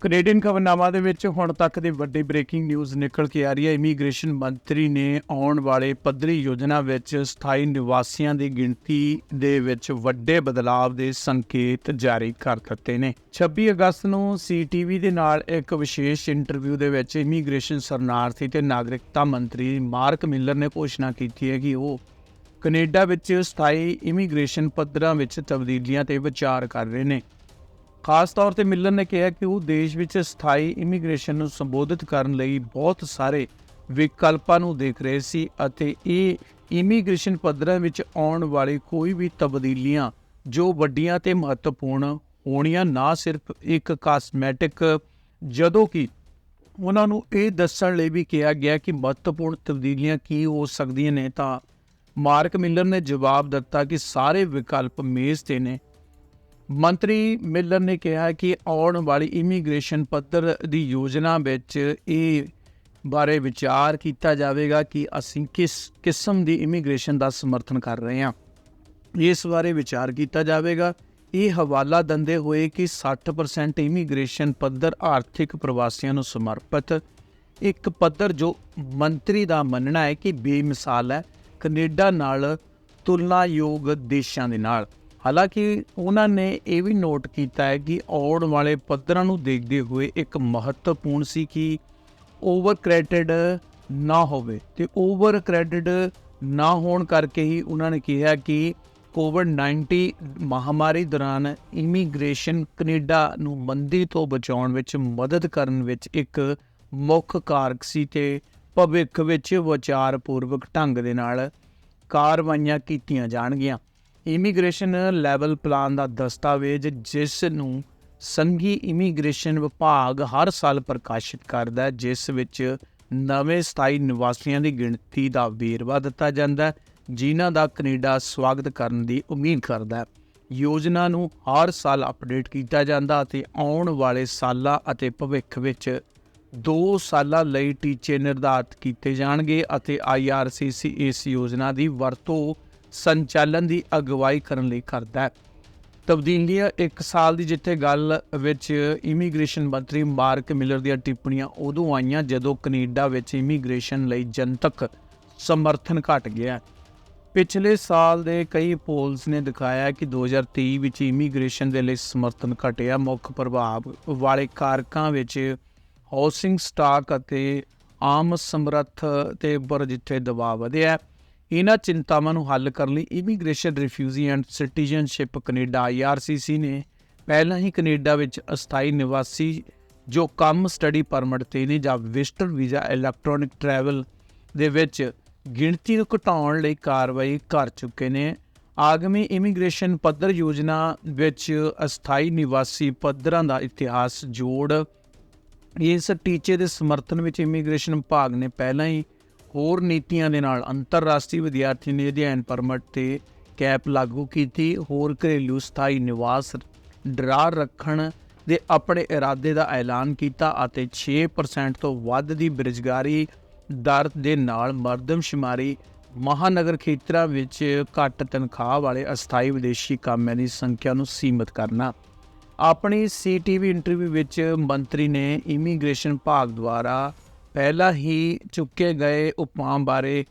Canadian ਖਬਰਨਾਮਾ ਦੇ ਵਿੱਚ ਹੁਣ ਤੱਕ ਦੀ ਵੱਡੀ ਬ੍ਰੇਕਿੰਗ ਨਿਊਜ਼ ਨਿਕਲ ਕੇ ਆ ਰਹੀ ਹੈ। ਇਮੀਗ੍ਰੇਸ਼ਨ ਮੰਤਰੀ ਨੇ ਆਉਣ ਵਾਲੇ ਪੱਧਰੀ ਯੋਜਨਾ ਵਿੱਚ ਸਥਾਈ ਨਿਵਾਸੀਆਂ ਦੀ ਗਿਣਤੀ ਦੇ ਵਿੱਚ ਵੱਡੇ ਬਦਲਾਅ ਦੇ ਸੰਕੇਤ ਜਾਰੀ ਕਰ ਦਿੱਤੇ ਨੇ। 26 ਅਗਸਤ ਨੂੰ ਸੀਟੀਵੀ ਦੇ ਨਾਲ ਇੱਕ ਵਿਸ਼ੇਸ਼ ਇੰਟਰਵਿਊ ਦੇ ਵਿੱਚ ਇਮੀਗ੍ਰੇਸ਼ਨ ਸ਼ਰਨਾਰਥੀ ਤੇ ਨਾਗਰਿਕਤਾ ਮੰਤਰੀ ਮਾਰਕ ਮਿਲਰ ਨੇ ਘੋਸ਼ਣਾ ਕੀਤੀ ਹੈ ਕਿ ਉਹ ਕੈਨੇਡਾ ਵਿੱਚ ਸਥਾਈ ਇਮੀਗ੍ਰੇਸ਼ਨ ਪੱਧਰਾਂ ਵਿੱਚ ਤਬਦੀਲੀਆਂ ਤੇ ਵਿਚਾਰ ਕਰ ਰਹੇ ਨੇ। ਖਾਸ ਤੌਰ ਤੇ ਮਿਲਰ ਨੇ ਕਿਹਾ ਕਿ ਉਹ ਦੇਸ਼ ਵਿੱਚ ਸਥਾਈ ਇਮੀਗ੍ਰੇਸ਼ਨ ਨੂੰ ਸੰਬੋਧਿਤ ਕਰਨ ਲਈ ਬਹੁਤ ਸਾਰੇ ਵਿਕਲਪਾਂ ਨੂੰ ਦੇਖ ਰਹੇ ਸੀ ਅਤੇ ਇਹ ਇਮੀਗ੍ਰੇਸ਼ਨ ਪੱਧਰਾਂ ਵਿੱਚ ਆਉਣ ਵਾਲੀ ਕੋਈ ਵੀ ਤਬਦੀਲੀਆਂ ਜੋ ਵੱਡੀਆਂ ਤੇ ਮਹੱਤਵਪੂਰਨ ਹੋਣੀਆਂ, ਨਾ ਸਿਰਫ ਇੱਕ ਕਾਸਮੈਟਿਕ ਜਦੋਂ ਕਿ ਉਹਨਾਂ ਨੂੰ ਇਹ ਦੱਸਣ ਲਈ ਵੀ ਕਿਹਾ ਗਿਆ ਕਿ ਮਹੱਤਵਪੂਰਨ ਤਬਦੀਲੀਆਂ ਕੀ ਹੋ ਸਕਦੀਆਂ ਨੇ ਤਾਂ ਮਾਰਕ ਮਿਲਰ ਨੇ ਜਵਾਬ ਦਿੱਤਾ ਕਿ ਸਾਰੇ ਵਿਕਲਪ ਮੇਜ਼ ਤੇ ਨੇ। ਮੰਤਰੀ ਮਿਲਰ ਨੇ ਕਿਹਾ ਕਿ ਆਉਣ ਵਾਲੀ ਇਮੀਗ੍ਰੇਸ਼ਨ ਪੱਧਰ ਦੀ ਯੋਜਨਾ ਵਿੱਚ ਇਹ ਬਾਰੇ ਵਿਚਾਰ ਕੀਤਾ ਜਾਵੇਗਾ ਕਿ ਅਸੀਂ ਕਿਸ ਕਿਸਮ ਦੀ ਇਮੀਗ੍ਰੇਸ਼ਨ ਦਾ ਸਮਰਥਨ ਕਰ ਰਹੇ ਹਾਂ। ਇਸ ਬਾਰੇ ਵਿਚਾਰ ਕੀਤਾ ਜਾਵੇਗਾ। ਇਹ ਹਵਾਲਾ ਦਿੰਦੇ ਹੋਏ ਕਿ 60% ਇਮੀਗ੍ਰੇਸ਼ਨ ਪੱਧਰ ਆਰਥਿਕ ਪ੍ਰਵਾਸੀਆਂ ਨੂੰ ਸਮਰਪਿਤ ਇੱਕ ਪੱਧਰ ਜੋ ਮੰਤਰੀ ਦਾ ਮੰਨਣਾ ਹੈ ਕਿ ਬੇਮਿਸਾਲ ਹੈ, ਕੈਨੇਡਾ ਨਾਲ ਤੁਲਨਾਯੋਗ ਦੇਸ਼ਾਂ ਦੇ ਨਾਲ। ਹਾਲਾਂਕਿ ਉਹਨਾਂ ਨੇ ਇਹ ਵੀ ਨੋਟ ਕੀਤਾ ਹੈ ਕਿ ਆਉਣ ਵਾਲੇ ਪੱਧਰਾਂ ਨੂੰ ਦੇਖਦੇ ਹੋਏ ਇੱਕ ਮਹੱਤਵਪੂਰਨ ਸੀ ਕਿ ਓਵਰ ਕ੍ਰੈਡਿਟ ਨਾ ਹੋਵੇ ਤੇ ਓਵਰ ਕ੍ਰੈਡਿਟ ਨਾ ਹੋਣ ਕਰਕੇ ਹੀ ਉਹਨਾਂ ਨੇ ਕਿਹਾ ਕਿ ਕੋਵਿਡ-19 ਮਹਾਮਾਰੀ ਦੌਰਾਨ ਇਮੀਗ੍ਰੇਸ਼ਨ ਕੈਨੇਡਾ ਨੂੰ ਮੰਦੀ ਤੋਂ ਬਚਾਉਣ ਵਿੱਚ ਮਦਦ ਕਰਨ ਵਿੱਚ ਇੱਕ ਮੁੱਖ ਕਾਰਕ ਸੀ ਤੇ ਭਵਿੱਖ ਵਿੱਚ ਵਿਚਾਰਪੂਰਵਕ ਢੰਗ ਦੇ ਨਾਲ ਕਾਰਵਾਈਆਂ ਕੀਤੀਆਂ ਜਾਣਗੀਆਂ। ਇਮੀਗ੍ਰੇਸ਼ਨ ਲੈਵਲ ਪਲਾਨ ਦਾ ਦਸਤਾਵੇਜ਼, ਜਿਸ ਨੂੰ ਸੰਘੀ ਇਮੀਗ੍ਰੇਸ਼ਨ ਵਿਭਾਗ ਹਰ ਸਾਲ ਪ੍ਰਕਾਸ਼ਿਤ ਕਰਦਾ ਹੈ, ਜਿਸ ਵਿੱਚ ਨਵੇਂ ਸਥਾਈ ਨਿਵਾਸੀਆਂ ਦੀ ਗਿਣਤੀ ਦਾ ਵੇਰਵਾ ਦਿੱਤਾ ਜਾਂਦਾ ਹੈ, ਜਿਨ੍ਹਾਂ ਦਾ ਕੈਨੇਡਾ ਸਵਾਗਤ ਕਰਨ ਦੀ ਉਮੀਦ ਕਰਦਾ ਹੈ। ਯੋਜਨਾ ਨੂੰ ਹਰ ਸਾਲ ਅਪਡੇਟ ਕੀਤਾ ਜਾਂਦਾ ਅਤੇ ਆਉਣ ਵਾਲੇ ਸਾਲਾਂ ਅਤੇ ਭਵਿੱਖ ਵਿੱਚ 2 ਸਾਲਾਂ ਲਈ ਟੀਚੇ ਨਿਰਧਾਰਤ ਕੀਤੇ ਜਾਣਗੇ ਅਤੇ IRCC ਇਸ ਯੋਜਨਾ ਦੀ ਵਰਤੋਂ ਸੰਚਾਲਨ ਦੀ ਅਗਵਾਈ ਕਰਨ ਲਈ ਕਰਦਾ ਹੈ। ਤਬਦੀਲੀਆਂ 1 ਸਾਲ ਦੀ ਜਿੱਥੇ ਗੱਲ ਵਿੱਚ ਇਮੀਗ੍ਰੇਸ਼ਨ ਮੰਤਰੀ ਮਾਰਕ ਮਿਲਰ ਦੀਆਂ ਟਿੱਪਣੀਆਂ ਉਦੋਂ ਆਈਆਂ ਜਦੋਂ ਕੈਨੇਡਾ ਵਿੱਚ ਇਮੀਗ੍ਰੇਸ਼ਨ ਲਈ ਜਨਤਕ ਸਮਰਥਨ ਘਟ ਗਿਆ ਪਿਛਲੇ ਸਾਲ ਦੇ ਕਈ ਪੋਲਸ ਨੇ ਦਿਖਾਇਆ ਕਿ 2023 ਵਿੱਚ ਇਮੀਗ੍ਰੇਸ਼ਨ ਦੇ ਲਈ ਸਮਰਥਨ ਘਟਿਆ। ਮੁੱਖ ਪ੍ਰਭਾਵ ਵਾਲੇ ਕਾਰਕਾਂ ਵਿੱਚ ਹਾਊਸਿੰਗ ਸਟਾਕ ਅਤੇ ਆਮ ਸਮਰੱਥ ਤੇ ਉੱਪਰ ਜਿੱਥੇ ਦਬਾਅ ਵਧਿਆ ਇਹਨਾਂ ਚਿੰਤਾਵਾਂ ਨੂੰ ਹੱਲ ਕਰਨ ਲਈ immigration refugee and citizenship Canada IRCC ਨੇ ਪਹਿਲਾਂ ਹੀ ਕੈਨੇਡਾ ਵਿੱਚ ਅਸਥਾਈ ਨਿਵਾਸੀ ਜੋ ਕੰਮ ਸਟੱਡੀ ਪਰਮਿਟ ਤੇ ਨੇ ਜਾਂ ਵਿਜ਼ਟਰ ਵੀਜ਼ਾ ਇਲੈਕਟ੍ਰੋਨਿਕ ਟਰੈਵਲ ਦੇ ਵਿੱਚ ਗਿਣਤੀ ਨੂੰ ਘਟਾਉਣ ਲਈ ਕਾਰਵਾਈ ਕਰ ਚੁੱਕੇ ਨੇ। ਆਗਮੀ ਇਮੀਗ੍ਰੇਸ਼ਨ ਪੱਧਰ ਯੋਜਨਾ ਵਿੱਚ ਅਸਥਾਈ ਨਿਵਾਸੀ ਪੱਧਰਾਂ ਦਾ ਇਤਿਹਾਸ ਜੋੜ। ਇਸ ਟੀਚੇ ਦੇ ਸਮਰਥਨ ਵਿੱਚ ਇਮੀਗ੍ਰੇਸ਼ਨ ਵਿਭਾਗ ਨੇ ਪਹਿਲਾਂ ਹੀ ਹੋਰ ਨੀਤੀਆਂ ਦੇ ਨਾਲ ਅੰਤਰਰਾਸ਼ਟਰੀ ਵਿਦਿਆਰਥੀ ਨੇ ਅਧਿਐਨ ਪਰਮਟ ਤੇ ਕੈਪ ਲਾਗੂ ਕੀਤੀ। ਹੋਰ ਘਰੇਲੂ ਸਥਾਈ ਨਿਵਾਸ ਡਰਾ ਰੱਖਣ ਦੇ ਆਪਣੇ ਇਰਾਦੇ ਦਾ ਐਲਾਨ ਕੀਤਾ ਅਤੇ 6% ਤੋਂ ਵੱਧ ਦੀ ਬੇਰੁਜ਼ਗਾਰੀ ਦਰ ਦੇ ਨਾਲ ਮਰਦਮਸ਼ੁਮਾਰੀ ਮਹਾਨਗਰ ਖੇਤਰਾਂ ਵਿੱਚ ਘੱਟ ਤਨਖਾਹ ਵਾਲੇ ਅਸਥਾਈ ਵਿਦੇਸ਼ੀ ਕਾਮਿਆਂ ਦੀ ਸੰਖਿਆ ਨੂੰ ਸੀਮਿਤ ਕਰਨਾ। ਆਪਣੀ ਸੀਟੀਵੀ ਇੰਟਰਵਿਊ ਵਿੱਚ ਮੰਤਰੀ ਨੇ ਇਮੀਗ੍ਰੇਸ਼ਨ ਵਿਭਾਗ ਦੁਆਰਾ ਪਹਿਲਾਂ ਹੀ ਚੁੱਕੇ ਗਏ ਉਪਾਅ ਬਾਰੇ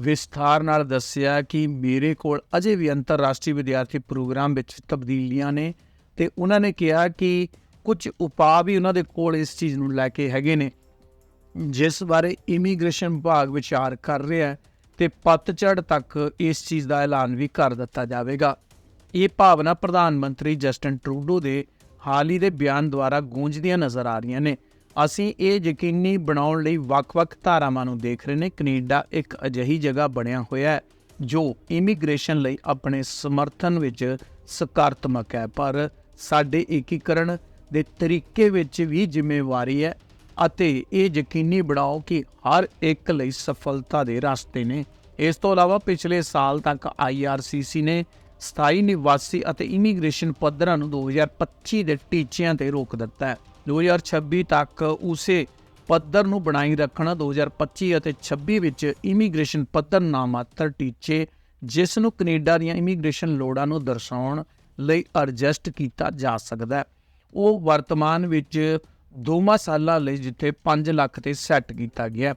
ਵਿਸਥਾਰ ਨਾਲ ਦੱਸਿਆ ਕਿ ਮੇਰੇ ਕੋਲ ਅਜੇ ਵੀ ਅੰਤਰਰਾਸ਼ਟਰੀ ਵਿਦਿਆਰਥੀ ਪ੍ਰੋਗਰਾਮ ਵਿੱਚ ਤਬਦੀਲੀਆਂ ਨੇ ਤੇ ਉਹਨਾਂ ਨੇ ਕਿਹਾ ਕਿ ਕੁਝ ਉਪਾਅ ਵੀ ਉਹਨਾਂ ਦੇ ਕੋਲ ਇਸ ਚੀਜ਼ ਨੂੰ ਲੈ ਕੇ ਹੈਗੇ ਨੇ, ਜਿਸ ਬਾਰੇ ਇਮੀਗ੍ਰੇਸ਼ਨ ਵਿਭਾਗ ਵਿਚਾਰ ਕਰ ਰਿਹਾ ਹੈ ਤੇ ਪਤਝੜ ਤੱਕ ਇਸ ਚੀਜ਼ ਦਾ ਐਲਾਨ ਵੀ ਕਰ ਦਿੱਤਾ ਜਾਵੇਗਾ। ਇਹ ਭਾਵਨਾ ਪ੍ਰਧਾਨ ਮੰਤਰੀ ਜਸਟਨ ਟਰੂਡੋ ਦੇ ਹਾਲ ਹੀ ਦੇ ਬਿਆਨ ਦੁਆਰਾ ਗੂੰਜਦੀਆਂ ਨਜ਼ਰ ਆ ਰਹੀਆਂ ਨੇ। ਅਸੀਂ ਇਹ ਯਕੀਨੀ ਬਣਾਉਣ ਲਈ ਵੱਖ-ਵੱਖ ਧਾਰਾਵਾਂ ਨੂੰ ਦੇਖ ਰਹੇ ਨੇ। ਕੈਨੇਡਾ ਇੱਕ ਅਜਿਹੀ ਜਗ੍ਹਾ ਬਣਿਆ ਹੋਇਆ ਹੈ, ਜੋ ਇਮੀਗ੍ਰੇਸ਼ਨ ਲਈ ਆਪਣੇ ਸਮਰਥਨ ਵਿੱਚ ਸਕਾਰਾਤਮਕ ਹੈ। ਪਰ ਸਾਡੇ ਏਕੀਕਰਨ ਦੇ ਤਰੀਕੇ ਵਿੱਚ ਵੀ ਜ਼ਿੰਮੇਵਾਰੀ ਹੈ ਅਤੇ ਇਹ ਯਕੀਨੀ ਬਣਾਓ ਕਿ ਹਰ ਇੱਕ ਲਈ ਸਫਲਤਾ ਦੇ ਰਸਤੇ ਨੇ। ਇਸ ਤੋਂ ਇਲਾਵਾ ਪਿਛਲੇ ਸਾਲ ਤੱਕ IRCC ਨੇ ਸਥਾਈ ਨਿਵਾਸੀ ਅਤੇ ਇਮੀਗ੍ਰੇਸ਼ਨ ਪੱਧਰਾਂ ਨੂੰ 2025 ਦੇ ਟੀਚਿਆਂ ਤੇ ਰੋਕ ਦਿੱਤਾ ਹੈ। 2026 ਤੱਕ ਉਸੇ ਪੱਧਰ ਨੂੰ ਬਣਾਈ ਰੱਖਣਾ 2025 ਅਤੇ 26 ਵਿੱਚ ਇਮੀਗ੍ਰੇਸ਼ਨ ਪੱਧਰ ਨਾਮਾਤਰ ਟੀਚੇ ਜਿਸ ਨੂੰ ਕੈਨੇਡਾ ਦੀਆਂ ਇਮੀਗ੍ਰੇਸ਼ਨ ਲੋੜਾਂ ਨੂੰ ਦਰਸਾਉਣ ਲਈ ਅਡਜਸਟ ਕੀਤਾ ਜਾ ਸਕਦਾ ਹੈ। ਉਹ ਵਰਤਮਾਨ ਵਿੱਚ ਦੋਵਾਂ ਸਾਲਾਂ ਲਈ ਜਿੱਥੇ 5 ਲੱਖ ਤੇ ਸੈੱਟ ਕੀਤਾ ਗਿਆ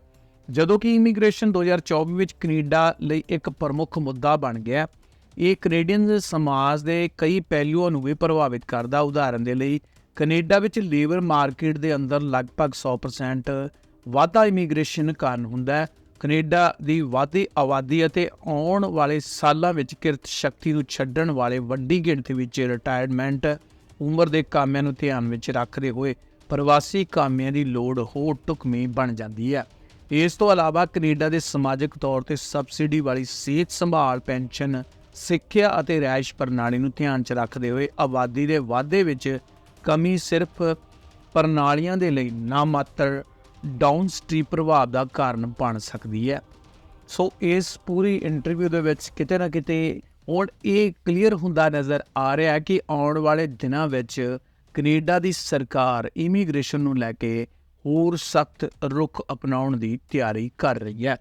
ਜਦੋਂ ਕਿ ਇਮੀਗ੍ਰੇਸ਼ਨ 2024 ਵਿੱਚ ਕੈਨੇਡਾ ਲਈ ਇੱਕ ਪ੍ਰਮੁੱਖ ਮੁੱਦਾ ਬਣ ਗਿਆ ਇਹ ਕੈਨੇਡੀਅਨ ਸਮਾਜ ਦੇ ਕਈ ਪਹਿਲੂਆਂ ਨੂੰ ਵੀ ਪ੍ਰਭਾਵਿਤ ਕਰਦਾ ਉਦਾਹਰਨ ਦੇ ਲਈ ਕੈਨੇਡਾ ਵਿੱਚ ਲੇਬਰ ਮਾਰਕੀਟ ਦੇ ਅੰਦਰ ਲਗਭਗ 100% ਵਾਧਾ ਇਮੀਗ੍ਰੇਸ਼ਨ ਕਾਰਨ ਹੁੰਦਾ ਹੈ। ਕੈਨੇਡਾ ਦੀ ਵਾਧੀ ਆਬਾਦੀ ਅਤੇ ਆਉਣ ਵਾਲੇ ਸਾਲਾਂ ਵਿੱਚ ਕਿਰਤ ਸ਼ਕਤੀ ਨੂੰ ਛੱਡਣ ਵਾਲੇ ਵੱਡੀ ਗਿਣਤੀ ਵਿੱਚ ਰਿਟਾਇਰਮੈਂਟ ਉਮਰ ਦੇ ਕਾਮਿਆਂ ਨੂੰ ਧਿਆਨ ਵਿੱਚ ਰੱਖਦੇ ਹੋਏ ਪ੍ਰਵਾਸੀ ਕਾਮਿਆਂ ਦੀ ਲੋੜ ਹੋਰ ਢੁਕਵੀਂ ਬਣ ਜਾਂਦੀ ਹੈ। ਇਸ ਤੋਂ ਇਲਾਵਾ ਕੈਨੇਡਾ ਦੇ ਸਮਾਜਿਕ ਤੌਰ ਤੇ ਸਬਸਿਡੀ ਵਾਲੀ ਸਿਹਤ ਸੰਭਾਲ, ਪੈਨਸ਼ਨ, ਸਿੱਖਿਆ ਅਤੇ ਰਿਹਾਇਸ਼ ਪ੍ਰਣਾਲੀ ਨੂੰ ਧਿਆਨ 'ਚ ਰੱਖਦੇ ਹੋਏ ਆਬਾਦੀ ਦੇ ਵਾਧੇ ਵਿੱਚ ਕਮੀ ਸਿਰਫ ਪ੍ਰਣਾਲੀਆਂ ਦੇ ਲਈ ਨਾ ਨਾਮਾਤਰ ਡਾਊਨਸਟ੍ਰੀਮ ਪ੍ਰਭਾਵ ਦਾ ਕਾਰਨ ਬਣ ਸਕਦੀ ਹੈ। ਸੋ ਇਸ ਪੂਰੀ ਇੰਟਰਵਿਊ ਦੇ ਵਿੱਚ ਕਿਤੇ ਨਾ ਕਿਤੇ ਹੁਣ ਇਹ ਕਲੀਅਰ ਹੁੰਦਾ ਨਜ਼ਰ ਆ ਰਿਹਾ ਹੈ ਕਿ ਆਉਣ ਵਾਲੇ ਦਿਨਾਂ ਵਿੱਚ ਕੈਨੇਡਾ ਦੀ ਸਰਕਾਰ ਇਮੀਗ੍ਰੇਸ਼ਨ ਨੂੰ ਲੈ ਕੇ ਹੋਰ ਸਖਤ ਰੁਖ ਅਪਣਾਉਣ ਦੀ ਤਿਆਰੀ ਕਰ ਰਹੀ ਹੈ।